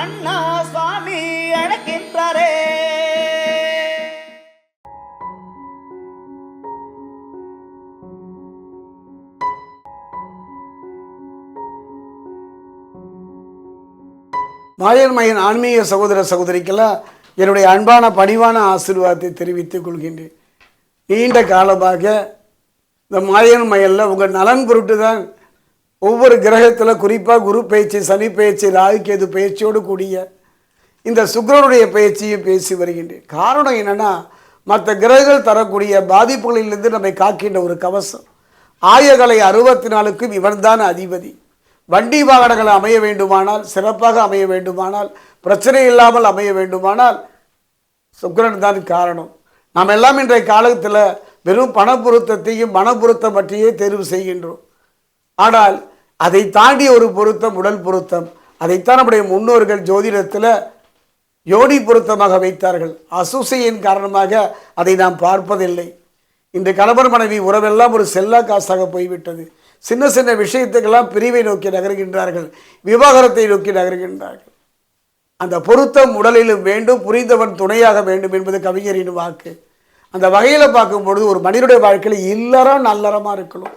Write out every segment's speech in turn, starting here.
அண்ணா சுவாமி அழைக்கின்றாரே. மாயன் மகன் ஆன்மீக சகோதர சகோதரிக்கெல்லாம் என்னுடைய அன்பான பணிவான ஆசீர்வாதத்தை தெரிவித்துக் கொள்கின்றேன். நீண்ட காலமாக இந்த மாயன் மயலில் உங்கள் நலன் பொருட்டு தான் ஒவ்வொரு கிரகத்தில் குறிப்பாக குரு பயிற்சி சனி பயிற்சி ராகுகேது பயிற்சியோடு கூடிய இந்த சுக்கிரனுடைய பயிற்சியும் பேசி வருகின்றேன். காரணம் என்னென்னா மற்ற கிரகங்கள் தரக்கூடிய பாதிப்புகளிலிருந்து நம்மை காக்கின்ற ஒரு கவசம். ஆயகலை அறுபத்தி நாலுக்கும் இவன்தான் அதிபதி. வண்டி வாகனங்கள் அமைய வேண்டுமானால் சிறப்பாக அமைய வேண்டுமானால் பிரச்சனை இல்லாமல் அமைய வேண்டுமானால் சுக்கரன் தான் காரணம். நாம் எல்லாம் இன்றைய காலத்தில் வெறும் பணப்பொருத்தத்தையும் மனப்பொருத்தம் பற்றியே தேர்வு செய்கின்றோம். ஆனால் அதை தாண்டிய ஒரு பொருத்தம் உடல் பொருத்தம். அதைத்தான் நம்முடைய முன்னோர்கள் ஜோதிடத்தில் யோனி பொருத்தமாக வைத்தார்கள். அசூசையின் காரணமாக அதை நாம் பார்ப்பதில்லை. இந்த கணவன் மனைவி உறவெல்லாம் ஒரு செல்லா காசாக போய்விட்டது. சின்ன சின்ன விஷயத்துக்கெல்லாம் பிரிவை நோக்கி நகர்கின்றார்கள். விவாகரத்தை நோக்கி நகர்கின்றார்கள். அந்த பொருத்தம் உடலிலும் வேண்டும் புரிந்தவன் துணையாக வேண்டும் என்பது கவிஞரின் வாக்கு. அந்த வகையில் பார்க்கும்பொழுது ஒரு மனிதனுடைய வாழ்க்கையில் இல்லறம் நல்லறமாக இருக்கணும்.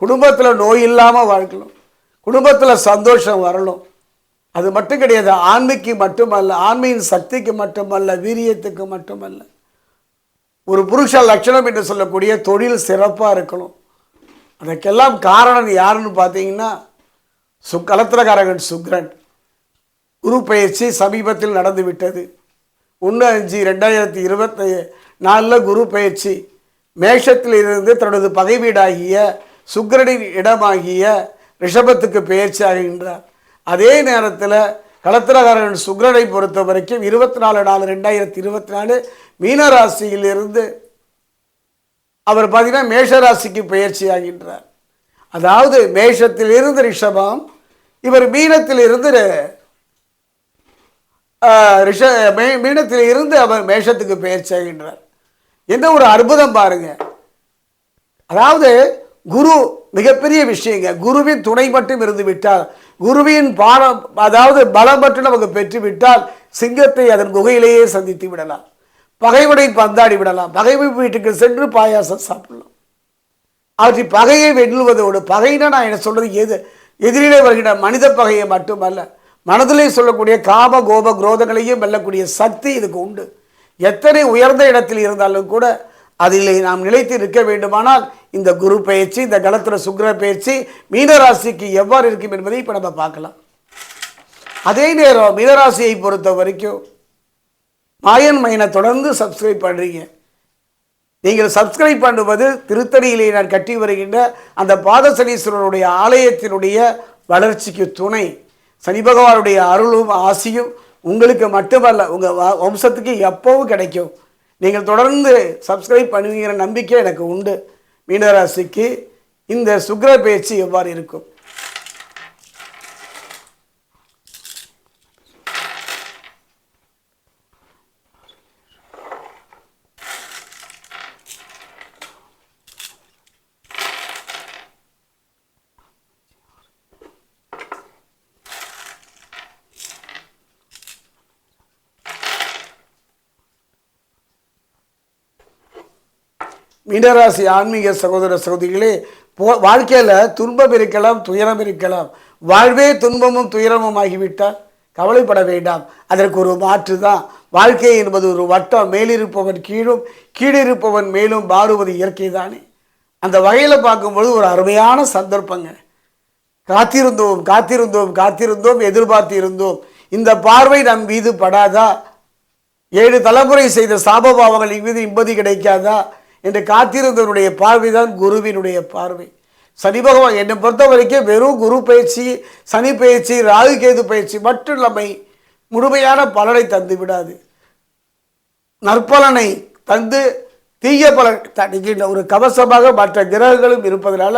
குடும்பத்தில் நோய் இல்லாமல் வாழ்க்கணும். குடும்பத்தில் சந்தோஷம் வரணும். அது மட்டும் கிடையாது ஆண்மைக்கு மட்டுமல்ல ஆண்மையின் சக்திக்கு மட்டுமல்ல வீரியத்துக்கு மட்டுமல்ல. ஒரு புருஷ லட்சணம் என்று சொல்லக்கூடிய தொழில் சிறப்பாக இருக்கணும். அதற்கெல்லாம் காரணம் யாருன்னு பார்த்தீங்கன்னா சு கலத்திரகாரகன் சுக்ரன். குரு பயிற்சி சமீபத்தில் நடந்து விட்டது. ஒன்று அஞ்சு ரெண்டாயிரத்தி இருபத்தி நாலில் குரு பயிற்சி மேஷத்தில் இருந்து தனது பகை வீடாகிய சுக்கிரனின் இடமாகிய ரிஷபத்துக்கு பெயர்ச்சி ஆகின்றார் அதே நேரத்தில் களத்திரகாரன் சுக்கிரனை பொறுத்த வரைக்கும் இருபத்தி நாலு நாலு ரெண்டாயிரத்தி இருபத்தி நாலு மீனராசியிலிருந்து அவர் பார்த்தீங்கன்னா மேஷராசிக்கு பயிற்சி ஆகின்றார் அதாவது மேஷத்திலிருந்து ரிஷபம் இவர் மீனத்திலிருந்து ரிஷ மே மீனத்தில் இருந்து அவர் மேஷத்துக்கு பயிற்சி ஆகின்றார் என்ன ஒரு அற்புதம் பாருங்க. அதாவது குரு மிகப்பெரிய விஷயங்க. குருவின் துணை மட்டும் இருந்து விட்டால் குருவின் பாடம் அதாவது பலம் மட்டும் நமக்கு பெற்றுவிட்டால் சிங்கத்தை அதன் குகையிலேயே சந்தித்து விடலாம். பகைவனை பந்தாடி விடலாம். பகைவை வீட்டுக்கு சென்று பாயாசம் சாப்பிடலாம். அவற்றை பகையை வெல்லுவதோடு பகைனா நான் என்ன சொல்றது? எது எதிரிலே வருகின்ற மனித பகையை மட்டுமல்ல மனதிலே சொல்லக்கூடிய காம கோப குரோதங்களையும் வெல்லக்கூடிய சக்தி இதுக்கு உண்டு. எத்தனை உயர்ந்த இடத்தில் இருந்தாலும் கூட அதிலே நாம் நிலைத்து இருக்க வேண்டுமானால் இந்த குரு பயிற்சி இந்த கலத்திர சுக்கிர பயிற்சி மீனராசிக்கு எவ்வாறு இருக்கும் என்பதை இப்போ நம்ம பார்க்கலாம். அதே நேரம் மீனராசியை பொறுத்த வரைக்கும் மாயன் மைனை தொடர்ந்து சப்ஸ்கிரைப் பண்ணுறீங்க நீங்கள் சப்ஸ்கிரைப் பண்ணுவது திருத்தணியிலே நான் கட்டி வருகின்ற அந்த பாதசனீஸ்வரருடைய ஆலயத்தினுடைய வளர்ச்சிக்கு துணை. சனி பகவானுடைய அருளும் ஆசியும் உங்களுக்கு மட்டுமல்ல உங்கள் வம்சத்துக்கு எப்போவும் கிடைக்கும். நீங்கள் தொடர்ந்து சப்ஸ்கிரைப் பண்ணுவீங்கிற நம்பிக்கை எனக்கு உண்டு. மீனராசிக்கு இந்த சுக்கர பேச்சு எவ்வாறு இருக்கும்? மீனராசி ஆன்மீக சகோதர சகோதரிகளே போ வாழ்க்கையில் துன்பம் இருக்கலாம் துயரம் இருக்கலாம். வாழ்வே துன்பமும் துயரமும் ஆகிவிட்டால் கவலைப்பட வேண்டாம். அதற்கு ஒரு மாற்று தான். வாழ்க்கை என்பது ஒரு வட்டம். மேலிருப்பவன் கீழும் கீழிருப்பவன் மேலும் மாறுவது இயற்கை தானே. அந்த வகையில் பார்க்கும்பொழுது ஒரு அருமையான சந்தர்ப்பங்க. காத்திருந்தோம் காத்திருந்தோம் காத்திருந்தோம் எதிர்பார்த்து இருந்தோம் இந்த பார்வை நம் மீது படாதா? ஏழு தலைமுறை செய்த சாபபாவங்கள் மீது நிம்மதி கிடைக்காதா? என்று காத்திருந்தவருடைய பார்வைதான் குருவினுடைய பார்வை. சனி பகவான் என்னை பொறுத்த வரைக்கும் வெறும் குரு பயிற்சி சனி பயிற்சி ராகு கேது பயிற்சி மட்டும் நம்மை முழுமையான பலனை தந்து விடாது. நற்பலனை தந்து தீய பலன் தணிக்கின்ற ஒரு கவசமாக மற்ற கிரகங்களும் இருப்பதனால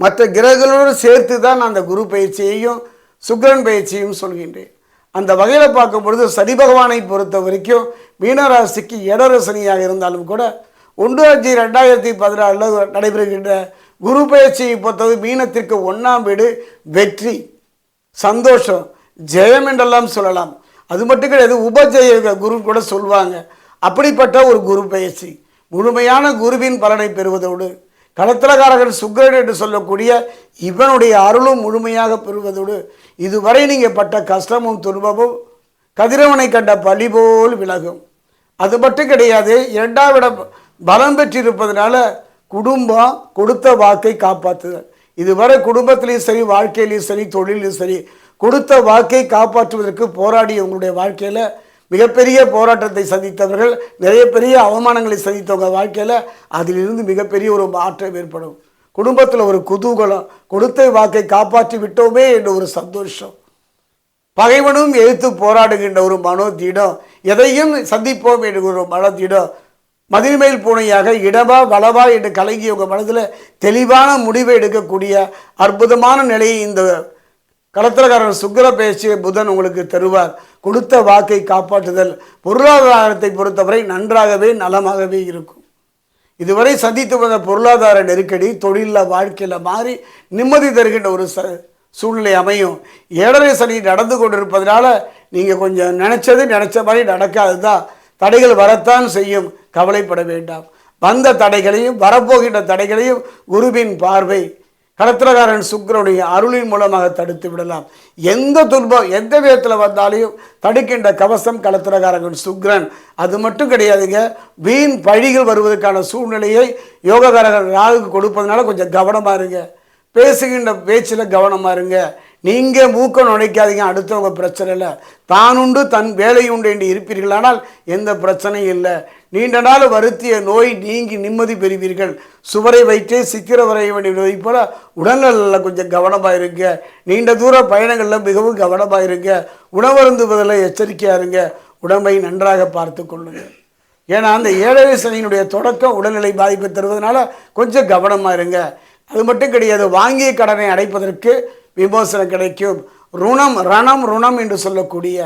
மற்ற கிரகங்களோடு சேர்த்து தான் நான் அந்த குரு பயிற்சியையும் சுக்கிரன் பயிற்சியும் சொல்கின்றேன். அந்த வகையில் பார்க்கும் பொழுது சனி பகவானை பொறுத்த வரைக்கும் மீனராசிக்கு இடர சனியாக இருந்தாலும் கூட ஒன்று அஞ்சு ரெண்டாயிரத்தி பதினாறில் நடைபெறுகின்ற குரு பயிற்சியை பொறுத்தவரை மீனத்திற்கு ஒன்றாம் வீடு வெற்றி சந்தோஷம் ஜெயம் என்றெல்லாம் சொல்லலாம். அது மட்டும் கிடையாது உபஜெய குரு கூட சொல்லுவாங்க அப்படிப்பட்ட ஒரு குரு பயிற்சி. முழுமையான குருவின் பலனை பெறுவதோடு களத்திரகாரகன் சுக்கிரன் என்று சொல்லக்கூடிய இவனுடைய அருளும் முழுமையாக பெறுவதோடு இதுவரை நீங்கள் பட்ட கஷ்டமும் துன்பமும் கதிரவனை கண்ட பலி போல் விலகும். அது மட்டும் கிடையாது இரண்டாவிடம் இடம் பலம் பெற்றிருப்பதனால குடும்பம் கொடுத்த வாக்கை காப்பாற்றுதல். இதுவரை குடும்பத்திலையும் சரி வாழ்க்கையிலையும் சரி தொழிலையும் சரி கொடுத்த வாக்கை காப்பாற்றுவதற்கு போராடிய உங்களுடைய வாழ்க்கையில் மிகப்பெரிய போராட்டத்தை சந்தித்தவர்கள் நிறைய பெரிய அவமானங்களை சந்தித்தவங்க வாழ்க்கையில் அதிலிருந்து மிகப்பெரிய ஒரு மாற்றம் ஏற்படும். குடும்பத்தில் ஒரு குதூகலம் கொடுத்த வாக்கை காப்பாற்றி விட்டோமே என்ற ஒரு சந்தோஷம். பகைவனும் எழுத்து போராடுகின்ற ஒரு மனோதீடம் எதையும் சந்திப்போம் என்ற ஒரு மனதீடம் மதில்மேல் பூனையாக இடவா வளவா என்று கலங்கிய உங்கள் மனதில் தெளிவான முடிவை எடுக்கக்கூடிய அற்புதமான நிலையை இந்த களத்திரக்காரர் சுக்கிர பேச்சு புதன் உங்களுக்கு தருவார். கொடுத்த வாக்கை காப்பாற்றுதல் பொருளாதாரத்தை பொறுத்தவரை நன்றாகவே நலமாகவே இருக்கும். இதுவரை சந்தித்து வந்த பொருளாதார நெருக்கடி தொழிலில் வாழ்க்கையில் மாறி நிம்மதி தருகின்ற ஒரு ச சூழ்நிலை அமையும். ஏழரை சனி நடந்து கொண்டிருப்பதனால நீங்கள் கொஞ்சம் நினச்சது நினச்ச மாதிரி நடக்காது தான் தடைகள் வரத்தான் செய்யும். கவலைப்பட வேண்டாம். வந்த தடைகளையும் வரப்போகின்ற தடைகளையும் குருவின் பார்வை. கடத்திரகாரன் சுக்கரனுடைய அருளின் மூலமாக தடுத்து விடலாம். எந்த துன்பம் எந்த விதத்தில் வந்தாலையும் தடுக்கின்ற கவசம் கடத்திரகாரன் சுக்ரன் அது மட்டும் கிடையாதுங்க வீண் பழிகள் வருவதற்கான சூழ்நிலையை யோககாரகன் ராகுக்கு கொடுப்பதனால கொஞ்சம் கவனமாக இருங்க. பேசுகின்ற பேச்சில் கவனமாக இருங்க. நீங்கள் மூக்க நுழைக்காதீங்க அடுத்தவங்க பிரச்சனை இல்லை. தான் உண்டு தன் வேலை உண்டு என்று இருப்பீர்களானால் எந்த பிரச்சனையும் இல்லை. நீண்ட நாள் வருத்திய நோய் நீங்கி நிம்மதி பெறுவீர்கள். சுவரை வைத்தே சித்திர வரைய வேண்டிய போல உடல்நலில் கொஞ்சம் கவனமாக இருங்க. நீண்ட தூர பயணங்களில் மிகவும் கவனமாக இருங்க. உணவருந்துவதில் எச்சரிக்கையாக இருங்க. உடம்பை நன்றாக பார்த்து கொள்ளுங்கள் ஏன்னா அந்த ஏழரை சனியினுடைய தொடக்கம் உடல்நிலை பாதிப்பை தருவதனால கொஞ்சம் கவனமாக இருங்க. அது மட்டும் கிடையாது வாங்கிய கடனை அடைப்பதற்கு விமோசனம் கிடைக்கும். ருணம் ரணம் ருணம் என்று சொல்லக்கூடிய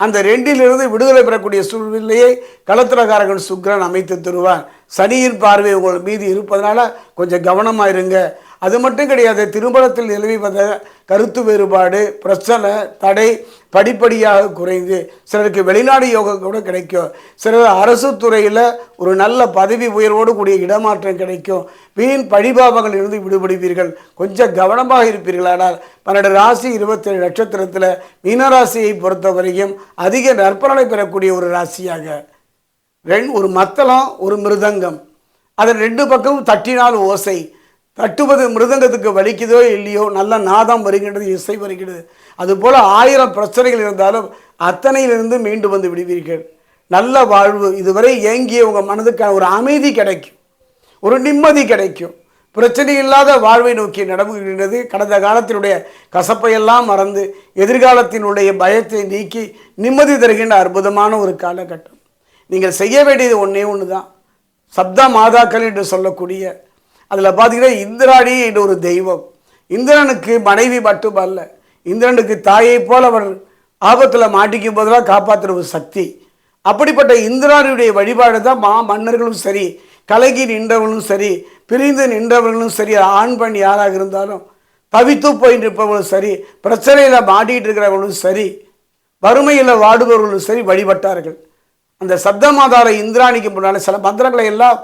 அந்த ரெண்டிலிருந்து விடுதலை பெறக்கூடிய சூழ்நிலையை களத்திரகாரகன் சுக்ரன் அமைத்து தருவான். சனியின் பார்வை உங்கள் மீது இருப்பதனால கொஞ்சம் கவனமாக இருங்க. அது மட்டும் கிடையாது திருமணத்தில் நிலவி வந்த கருத்து வேறுபாடு பிரச்சனை தடை படிப்படியாக குறைந்து சிலருக்கு வெளிநாடு யோகம் கூட கிடைக்கும். சிலர் அரசு துறையில் ஒரு நல்ல பதவி உயர்வோடு கூடிய இடமாற்றம் கிடைக்கும். வீண் பழிபாவங்கள் இருந்து விடுபடுவீர்கள். கொஞ்சம் கவனமாக இருப்பீர்களானால் பன்னெண்டு ராசி இருபத்தேழு நட்சத்திரத்தில் மீனராசியை பொறுத்தவரையும் அதிக நற்பலனை பெறக்கூடிய ஒரு ராசியாக. ரெண் ஒரு மத்தளம் ஒரு மிருதங்கம். அதன் ரெண்டு பக்கமும் தட்டினால் ஓசை. தட்டுவது மிருதங்கத்துக்கு வலிக்குதோ இல்லையோ நல்ல நாதம் வருகின்றது இசை வருகிறது அதுபோல் ஆயிரம் பிரச்சனைகள் இருந்தாலும் அத்தனையிலிருந்து மீண்டு வந்து விடுவீர்கள். நல்ல வாழ்வு. இதுவரை ஏங்கிய உங்கள் மனதுக்கான ஒரு அமைதி கிடைக்கும். ஒரு நிம்மதி கிடைக்கும். பிரச்சனை இல்லாத வாழ்வை நோக்கி நடந்துகின்றது கடந்த காலத்தினுடைய கசப்பையெல்லாம் மறந்து எதிர்காலத்தினுடைய பயத்தை நீக்கி நிம்மதி தருகின்ற அற்புதமான ஒரு காலகட்டம். நீங்கள் செய்ய வேண்டியது ஒன்றே ஒன்று தான் சப்த மாதாக்கள் என்று சொல்லக்கூடிய அதில் பார்த்தீங்கன்னா இந்திராணி என்ற ஒரு தெய்வம். இந்திரனுக்கு மனைவி மட்டுமல்ல இந்திரனுக்கு தாயை போல் அவர் ஆபத்தில் மாட்டிக்கும் போதெல்லாம் காப்பாற்றுற ஒரு சக்தி. அப்படிப்பட்ட இந்திராணியுடைய வழிபாடு தான் மா மன்னர்களும் சரி கலகி நின்றவர்களும் சரி பிரிந்து நின்றவர்களும் சரி ஆண் பெண் யாராக இருந்தாலும் தவித்து போய் நிற்பவர்களும் சரி பிரச்சனையில் மாட்டிகிட்டு இருக்கிறவர்களும் சரி வறுமையில் வாடுபவர்களும் சரி வழிபட்டார்கள். அந்த சப்தமாதார இந்திராணிக்கு முன்னால் சில மந்திரங்களை எல்லாம்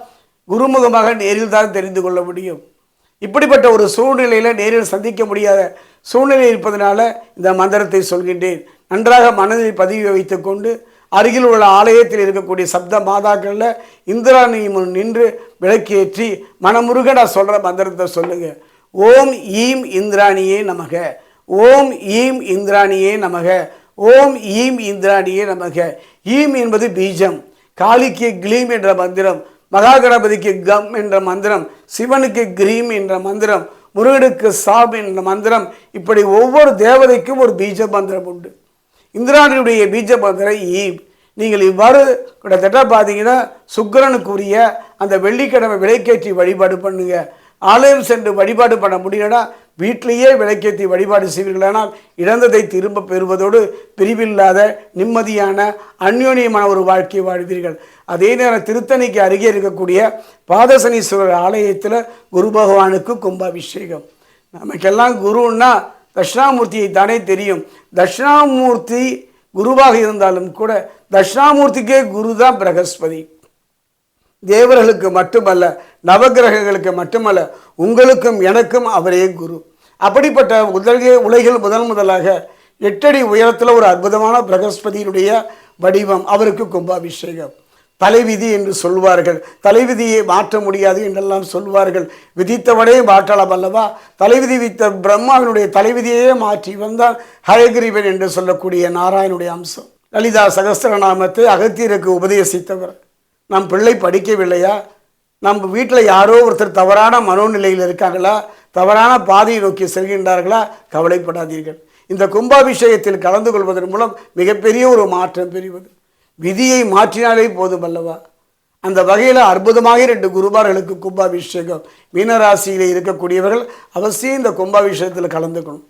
குருமுகமாக நேரில் தான் தெரிந்து கொள்ள முடியும். இப்படிப்பட்ட ஒரு சூழ்நிலையில் நேரில் சந்திக்க முடியாத சூழ்நிலை இருப்பதனால இந்த மந்திரத்தை சொல்கின்றேன். நன்றாக மனதில் பதிவு வைத்துக்கொண்டு அருகில் உள்ள ஆலயத்தில் இருக்கக்கூடிய சப்த மாதாக்களில் இந்திராணி முன் நின்று விளக்கேற்றி மனமுருக நான் சொல்கிற மந்திரத்தை சொல்லுங்கள் ஓம் ஈம் இந்திராணியே நமக. ஓம் ஈம் இந்திராணியே நமக. ஓம் ஈம் இந்திராணியே நமக. ஈம் என்பது பீஜம். காளிக்கு கிளீம் என்ற மந்திரம். மகா கணபதிக்கு கம் என்ற மந்திரம் சிவனுக்கு கிரீம் என்ற மந்திரம் முருகனுக்கு சாப் என்ற மந்திரம் இப்படி ஒவ்வொரு தேவதைக்கும் ஒரு பீஜ மந்திரம் உண்டு. இந்திராணியுடைய பீஜ மந்திரம் ஈவ் நீங்கள் இவ்வாறு கிட்டத்தட்ட பார்த்தீங்கன்னா சுக்கிரனுக்குரிய அந்த வெள்ளிக்கிழமை விலைக்கேற்றி வழிபாடு பண்ணுங்க. ஆலயம் சென்று வழிபாடு பண்ண முடியலன்னா வீட்டிலேயே விளக்கேற்றி வழிபாடு செய்வீர்களானால் இழந்ததை திரும்ப பெறுவதோடு பிரிவில்லாத நிம்மதியான அந்யோன்யமான ஒரு வாழ்க்கையை வாழ்வீர்கள். அதே நேரம் திருத்தணிக்கு அருகே இருக்கக்கூடிய பாதசனீஸ்வரர் ஆலயத்தில் குரு பகவானுக்கு கும்பாபிஷேகம். நமக்கெல்லாம் குருன்னா தட்சிணாமூர்த்தியை தானே தெரியும். தட்சிணாமூர்த்தி குருவாக இருந்தாலும் கூட தட்சிணாமூர்த்திக்கே குரு தான் பிரகஸ்பதி. தேவர்களுக்கு மட்டுமல்ல நவக்கிரகங்களுக்கு மட்டுமல்ல உங்களுக்கும் எனக்கும் அவரே குரு. அப்படிப்பட்ட உலக உலகில் முதல் முதலாக எட்டடி உயரத்தில் ஒரு அற்புதமான பிரகஸ்பதியினுடைய வடிவம் அவருக்கு கும்பாபிஷேகம். தலைவிதி என்று சொல்வார்கள். தலைவிதியை மாற்ற முடியாது என்றெல்லாம் சொல்வார்கள். விதித்தவனே மாற்றலாம் அல்லவா தலைவிதி வித்த பிரம்மாவினுடைய தலைவிதியையே மாற்றி வந்தால் ஹயகிரீவன் என்று சொல்லக்கூடிய நாராயணுடைய அம்சம். லலிதா சகஸ்திரநாமத்தை அகத்தியருக்கு உபதேசித்தவர். நம் பிள்ளை படிக்கவில்லையா? நம்ம வீட்டில் யாரோ ஒருத்தர் தவறான மனோநிலையில் இருக்காங்களா? தவறான பாதையை நோக்கி செல்கின்றார்களா? கவலைப்படாதீர்கள். இந்த கும்பாபிஷேகத்தில் கலந்து கொள்வதன் மூலம் மிகப்பெரிய ஒரு மாற்றம் பெறுவது. விதியை மாற்றினாலே போதும் அல்லவா? அந்த வகையில் அற்புதமாக ரெண்டு குருபார்களுக்கு கும்பாபிஷேகம். மீனராசியில் இருக்கக்கூடியவர்கள் அவசியம் இந்த கும்பாபிஷேகத்தில் கலந்துக்கணும்.